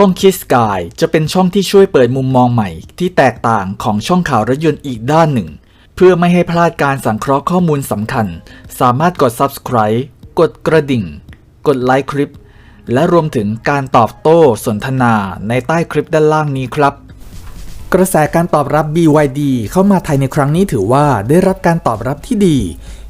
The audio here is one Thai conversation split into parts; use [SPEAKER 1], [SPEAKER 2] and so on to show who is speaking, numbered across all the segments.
[SPEAKER 1] ช่องคิสกายจะเป็นช่องที่ช่วยเปิดมุมมองใหม่ ที่แตกต่างของช่องข่าวรถยนต์อีกด้านหนึ่ง เพื่อไม่ให้พลาดการสังเคราะห์ข้อมูลสำคัญ สามารถกด subscribe กดกระดิ่ง กดไลค์คลิป และรวมถึงการตอบโต้สนทนาในใต้คลิปด้านล่างนี้ครับ กระแสการตอบรับ BYD เข้ามาไทยในครั้งนี้ถือว่าได้รับการตอบรับที่ดี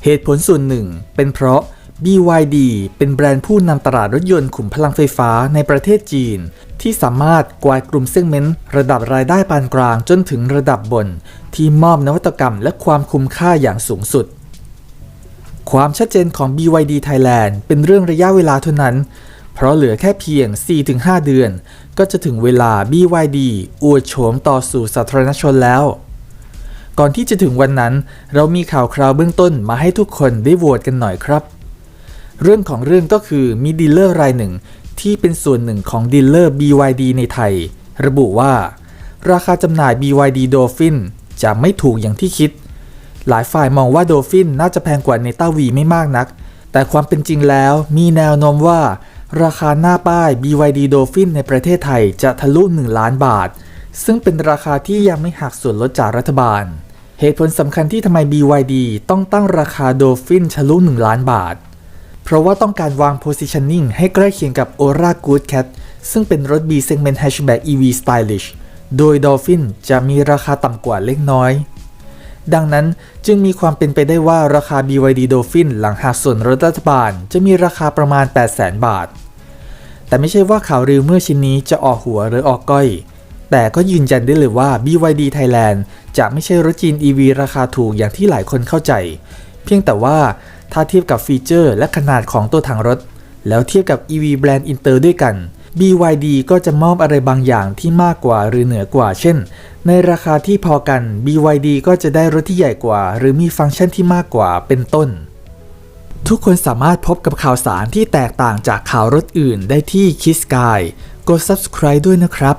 [SPEAKER 1] เหตุผลส่วนหนึ่ง เป็นเพราะ BYD เป็นแบรนด์ผู้นำตลาดรถยนต์ขุมพลังไฟฟ้าในประเทศจีน ที่สามารถกวาดกลุ่มเซกเมนต์ระดับรายได้ปานกลางจนถึงระดับบน ที่มอบนวัตกรรมและความคุ้มค่าอย่างสูงสุด ความชัดเจนของ BYD Thailand เป็นเรื่องระยะเวลาเท่านั้น เพราะเหลือแค่เพียง 4-5 เดือน ก็จะถึงเวลา BYD อวดโฉมต่อสู่สาธารณชนแล้วก่อนที่จะถึงวันนั้น เรามีข่าวคราวเบื้องต้นมาให้ทุกคนได้โหวตกันหน่อยครับ เรื่องของเรื่องก็คือมีดีลเลอร์รายหนึ่ง ที่เป็นส่วนหนึ่งของดีลเลอร์ BYD ในไทย ระบุว่า ราคาจำหน่าย BYD Dolphin จะไม่ถูกอย่างที่คิด หลายฝ่ายมองว่า Dolphin น่าจะแพงกว่าในต้าวีไม่มากนัก แต่ความเป็นจริงแล้วมีแนวโน้มว่า ราคาหน้าป้าย BYD Dolphin ในประเทศไทยจะทะลุ 1 ล้านบาท ซึ่งเป็นราคาที่ยังไม่หักส่วนลดจากรัฐบาล เหตุผลสำคัญที่ทำไม BYD ต้องตั้งราคา Dolphin ทะลุ 1 ล้านบาท เพราะว่าต้องการวาง positioning ให้ใกล้เคียงกับ Aura Good Cat ซึ่งเป็นรถ B segment hatchback EV stylish โดย Dolphin จะมีราคาต่ำกว่าเล็กน้อย ดังนั้นจึงมีความเป็นไปได้ว่าราคา BYD Dolphin หลังหักส่วนลดรัฐบาล จะมีราคาประมาณ 800,000 บาท แต่ไม่ใช่ว่าข่าวลือเมื่อชิ้นนี้จะออกหัวหรือออกก้อย แต่ก็ยืนยันได้เลยว่า BYD Thailand จะไม่ใช่รถจีน EV ราคาถูกอย่างที่หลายคนเข้าใจ เพียงแต่ว่าถ้าเทียบกับฟีเจอร์และขนาดของตัวถังรถ แล้วเทียบกับ EV แบรนด์อินเตอร์ด้วยกัน BYD ก็จะมอบอะไรบางอย่างที่มากกว่าหรือเหนือกว่า เช่น ในราคาที่พอกัน BYD ก็จะได้รถที่ใหญ่กว่า หรือมีฟังก์ชันที่มากกว่าเป็นต้น ทุกคนสามารถพบกับข่าวสารที่แตกต่างจากข่าวรถอื่นได้ที่ Kiss Sky กด subscribe ด้วยนะครับ